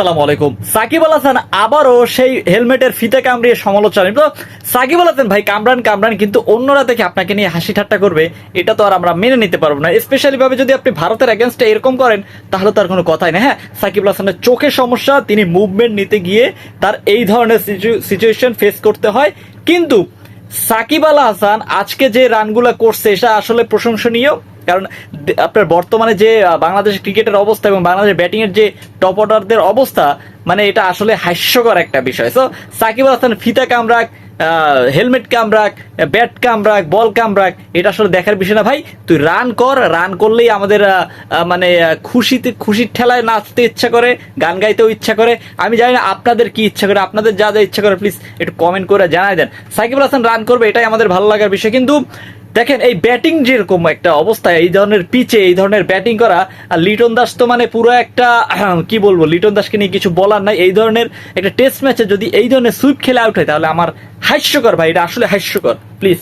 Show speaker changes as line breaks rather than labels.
আসসালামু আলাইকুম। সাকিব আল হাসান আবারও সেই হেলমেটের ফিতে কামড়িয়ে সমালোচনা তো সাকিব আল হাসান ভাই কামরান কামরান কিন্তু অন্যরা দেখে আপনাকে নিয়ে হাসি ঠাট্টা করবে, এটা তো আর আমরা মেনে নিতে পারব না। যদি আপনি ভারতের এরকম করেন, তাহলে তো আর কোনো কথাই না। হ্যাঁ সাকিব আল হাসানের চোখের সমস্যা, তিনি মুভমেন্ট নিতে গিয়ে তার এই ধরনের সিচুয়েশন ফেস করতে হয়। কিন্তু সাকিব আল হাসান আজকে যে রানগুলো করছে, এটা আসলে প্রশংসনীয়। কারণ আপনার বর্তমানে যে আহ, বাংলাদেশের ক্রিকেটের অবস্থা এবং বাংলাদেশের ব্যাটিং এর যে টপ অর্ডারদের অবস্থা মানে এটা আসলে হাস্যকর একটা বিষয়। সো সাকিব আল হাসান ফিতা কামরাক হেলমেট কামরাক ব্যাট কামরাক বল কামরাক এটা আসলে দেখার বিষয় না। ভাই তুই রান কর রান করলেই আমাদের মানে খুশিতে খুশির ঠেলায় নাচতে ইচ্ছা করে গান গাইতেও ইচ্ছা করে। আমি জানি না আপনাদের কি ইচ্ছা করে আপনাদের যা যা ইচ্ছা করে প্লিজ একটু কমেন্ট করে জানাই দেন। সাকিব হাসান রান করবে এটাই আমাদের ভালো লাগার বিষয়। কিন্তু দেখেন, এই ব্যাটিং যেরকম একটা অবস্থা, এই ধরনের পিচে এই ধরনের ব্যাটিং করা, আর লিটন দাস তো মানে পুরো একটা, কি বলব, লিটন দাসকে নিয়ে কিছু বলার নাই। এই ধরনের একটা টেস্ট ম্যাচে যদি এই ধরনের সুইপ খেলে আউট হয়, তাহলে আমার হাস্যকর ভাই, এটা আসলে হাস্যকর প্লিজ